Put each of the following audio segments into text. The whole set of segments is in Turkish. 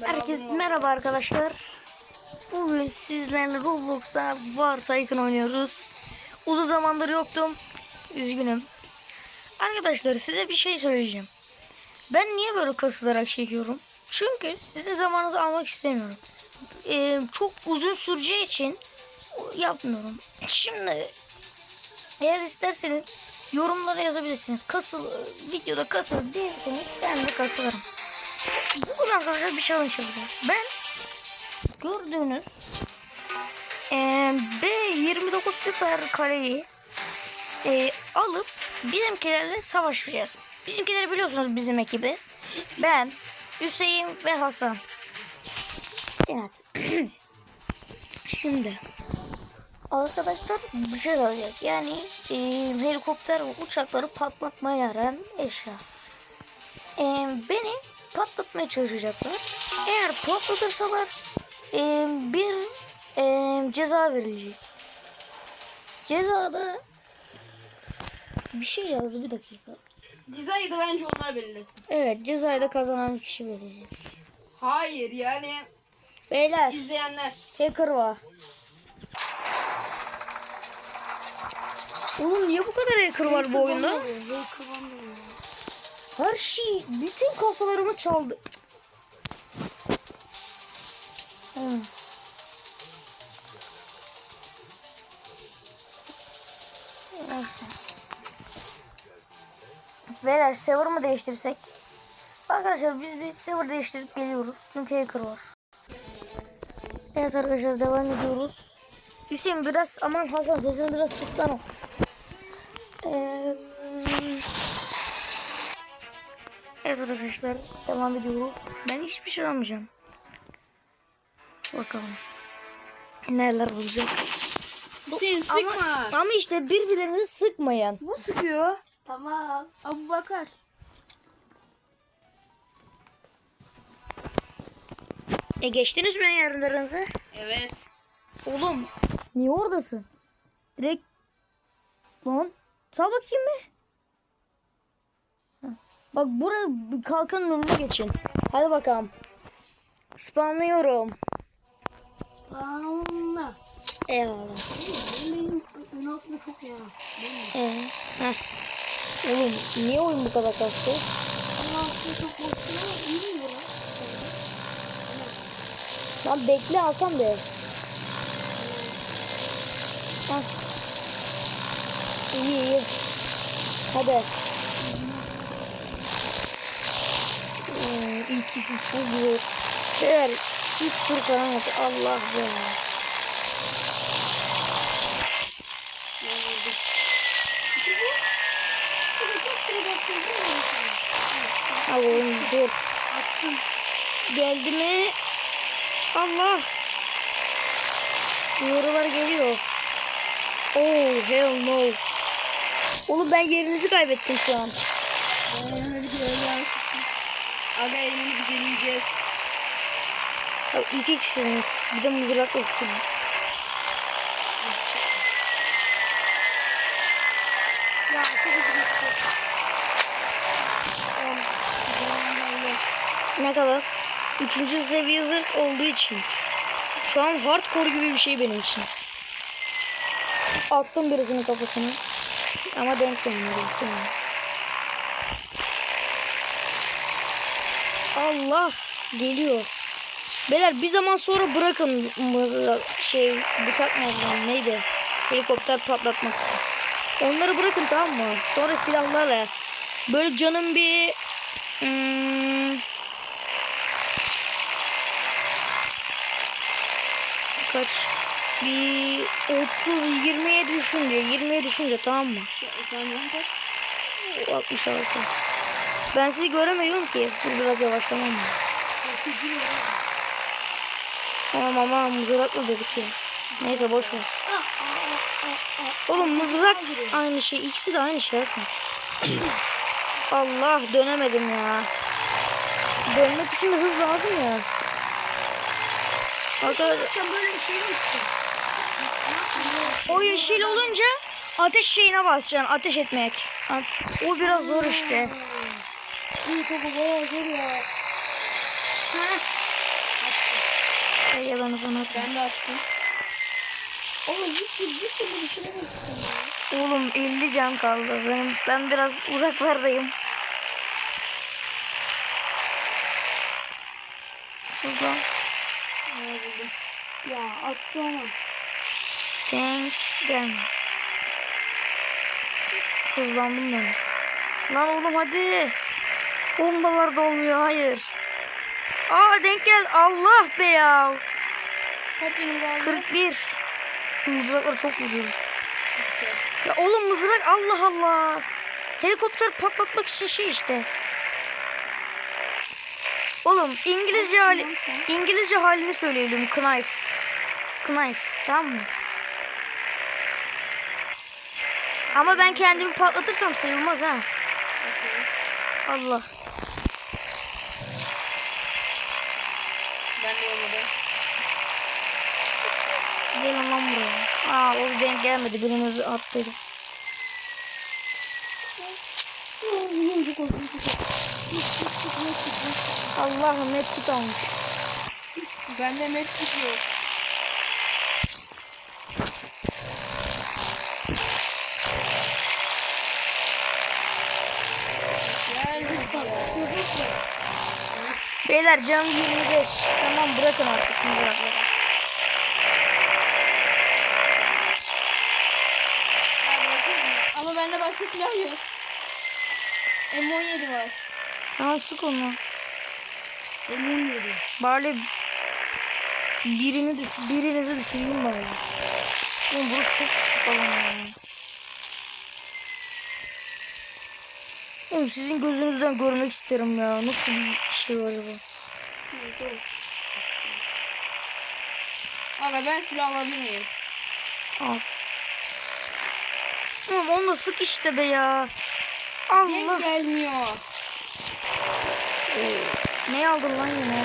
Herkes merhaba arkadaşlar. Bugün sizlerle Roblox'ta Tycoon oynuyoruz. Uzun zamandır yoktum. Üzgünüm. Arkadaşlar size bir şey söyleyeceğim. Ben niye böyle kasılarak çekiyorum? Çünkü sizin zamanınızı almak istemiyorum. Ee, çok uzun süreceği için yapmıyorum. Şimdi eğer isterseniz yorumlara yazabilirsiniz. Kasıl videoda kasıl değilseniz ben de kasılırım. Bugün arkadaşlar bir challenge yapacağız. Ben gördüğünüz eee, B29 süper kareyi eee, alıp bizimkilerle savaşacağız. Bizimkileri biliyorsunuz bizim ekibi. Ben, Hüseyin ve Hasan. Evet. Şimdi arkadaşlar bir şey olacak. Yani eee, helikopter uçakları patlatmaya yarayan eşya. Eee, beni patlatmaya çalışacaklar. Eğer patlatırsalar eee, bir eee, ceza verilecek. Cezada bir şey yazdı bir dakika. Cezayı da bence onlar belirlesin. Evet cezayı da kazanan kişi verecek. Hayır yani Beyler izleyenler. hacker var. Oğlum niye bu kadar hacker var bu oyunda? Her şey, bütün kasalarımı çaldı. Hmm. Neyse. Beyler server mı değiştirsek? Arkadaşlar biz bir server değiştirip geliyoruz. Çünkü hacker var. Evet arkadaşlar devam ediyoruz. Hüseyin biraz aman Hasan sesini biraz kıssana. Ee, evet arkadaşlar devam ediyoruz. Ben hiçbir şey almayacağım. Bakalım. Neler olacak. Hüseyin sıkma. Ama, ama işte birbirinizi sıkmayın. Bu sıkıyor. Tamam. Abu Bakar. E geçtiniz mi yerlerinize? Evet. Oğlum niye oradasın? Direkt lan sal bakayım bir. Bak buraya kalkanın önüne geçin. Hadi bakalım. Spamlıyorum. Anla. Eyvallah. Benim ön aslında çok ya. Ee, heh. Oğlum niye oyun bu kadar kastı? Ama aslında çok boş değil ama iyi mi? Lan bekle alsam be. Heh. İyi iyi. Hadi. Ee, ikisi çok güzel. Eğer 3 tur falan yap. Allah musun? Ha oğlum dur. Geldi mi? Allah. Yorular geliyor. Oh hell no. Oğlum ben yerinizi kaybettim şu an. Bir de öyle Aga elini biz eleyeceğiz. Ya iki kişisiniz. Bir de mızrakla sıkın. Ya çok gitti. Ne kadar? Üçüncü seviye zırh olduğu için. Şu an hardcore gibi bir şey benim için. Attım birisinin kafasını. Ama denk gelmedi. Seni. Allah geliyor. Beyler bir zaman sonra bırakın şey bıçak mı neydi? Helikopter patlatmak için. Onları bırakın tamam mı? Sonra silahlarla böyle canım bir hmm, kaç bir 30 20'ye düşünce 20'ye düşünce tamam mı? Şu an yan kaç? 66. Ben sizi göremiyorum ki. Dur biraz yavaşlamam? Tamam ama mızrakla dedik ya. Neyse boş ver. Oğlum mızrak aynı şey. İkisi de aynı şey aslında. Allah dönemedim ya. Dönmek için hız lazım ya. Arkadaşlar Sen böyle bir şey mi o yeşil olunca ateş şeyine basacaksın. Ateş etmek. O biraz zor işte. İyi kanka bayağı zor ya. Ege ben sana atayım. Ben de attım. Oğlum bir sürü bir sürü bir sürü bir Oğlum 50 can kaldı. Benim, ben biraz uzaklardayım. Hızlı. buldum. Ya attı ama. Denk gelme. Hızlandım ben. Lan oğlum hadi. Bombalar da olmuyor hayır. Aa denk gel. Allah be ya. Kaç yanım kaldı? 41. Mızraklar çok vuruyor. Ya oğlum mızrak Allah Allah. Helikopter patlatmak için şey işte. Oğlum İngilizce hali İngilizce halini söyleyelim. Knife. Knife. Tamam mı? Ama ben kendimi patlatırsam sayılmaz ha. Allah. Ben de olmadı. Gelin lan buraya. Aa o denk gelmedi. Çok olsun. Allah'ım medkit almış. Bende medkit yok. Gelmedi ya. Beyler canım 25. Tamam bırakın artık mızrakları. Ama bende başka silah yok. M17 var. Tamam sık onu. M17. Bari birini düş birinizi düşündüm bari. Oğlum burası çok küçük alan ya. Oğlum sizin gözünüzden görmek isterim ya. Nasıl bir şey var acaba? Aga ben silah alabilir miyim? Al. Oğlum onunla sık işte be ya. Denk Allah. gelmiyor. Ne aldın lan yine?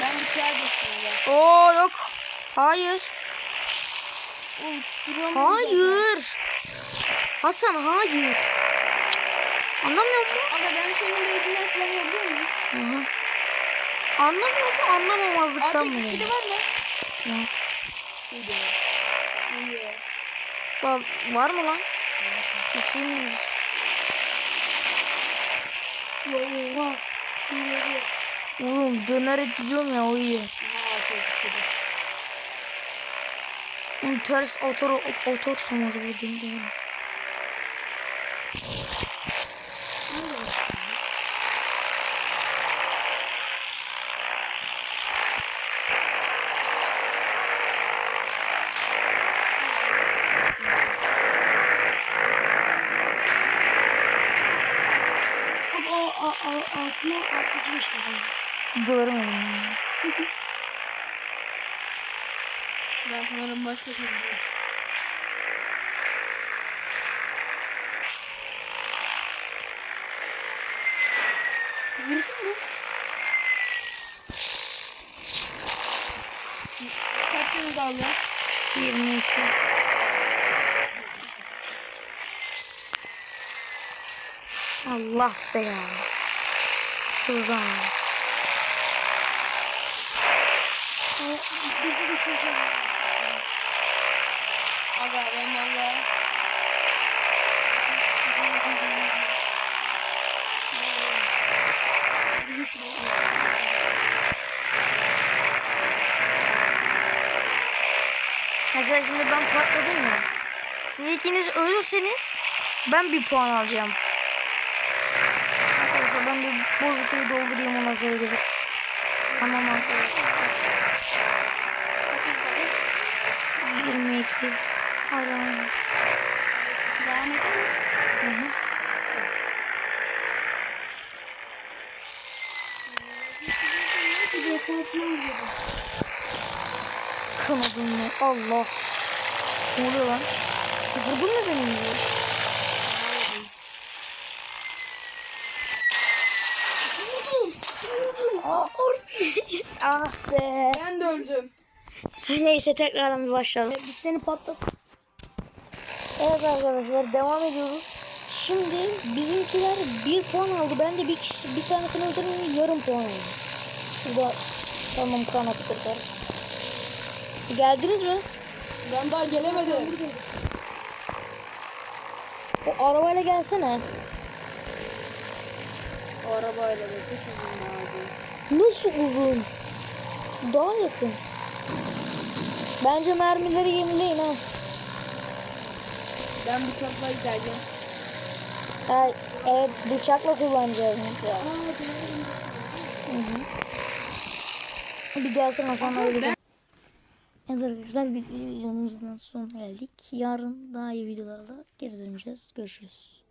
Ben bıçağı geçtim aga. Oo yok. Hayır. Oğlum. Hayır. Hasan hayır. Anlamıyor musun? Aga ben senin beytinden silah alabiliyor muyum? Hı hı. Anlamıyor mu? Anlamamazlıktan mı? Yani? var mı? Yok. İyi. İyi. Var, var mı lan? Hüseyin miyiz? Oha. Sinirli. Oğlum dönerek gidiyorum ya o iyi. Aha okey. Oğlum ters otor otorsam acaba denk gelirim. Ama o, o, o altına atlıcı geçti zaten. Görmedim ya. Ben sanırım başka bir yere Vurdun mu? Kaç yıl kaldı? 22. Allah be ya. Hızlan. Aga ben valla. Mesela şimdi ben patladım ya. Siz ikiniz ölürseniz ben bir puan alacağım. Ben bir bozukayı doldurayım ondan sonra gelir. Tamam kaldı? 22. Hala aynı. Devam edelim. Hı hı. Kınadım mı? Allah. Ne oluyor lan? Vurdun mu beni? ya? Aa, ah be. Ben de öldüm. Neyse tekrardan bir başlayalım. Biz seni patlat. Evet arkadaşlar devam ediyoruz. Şimdi bizimkiler bir puan aldı. Ben de bir kişi bir tanesini öldürdüm yarım puan aldım. Şurada tamam kanat kırkar. Geldiniz mi? Ben daha gelemedim. O arabayla gelsene. O arabayla da çok uzun abi. Nasıl uzun? Daha yakın. Bence mermileri yenileyin ha. Ben bıçakla gideceğim. Ha, evet bıçakla kullanacağız mesela. Hı. Bir gelsin Hasan'la birlikte. Evet arkadaşlar videomuzdan sonra geldik. Yarın daha iyi videolarla geri döneceğiz. Görüşürüz.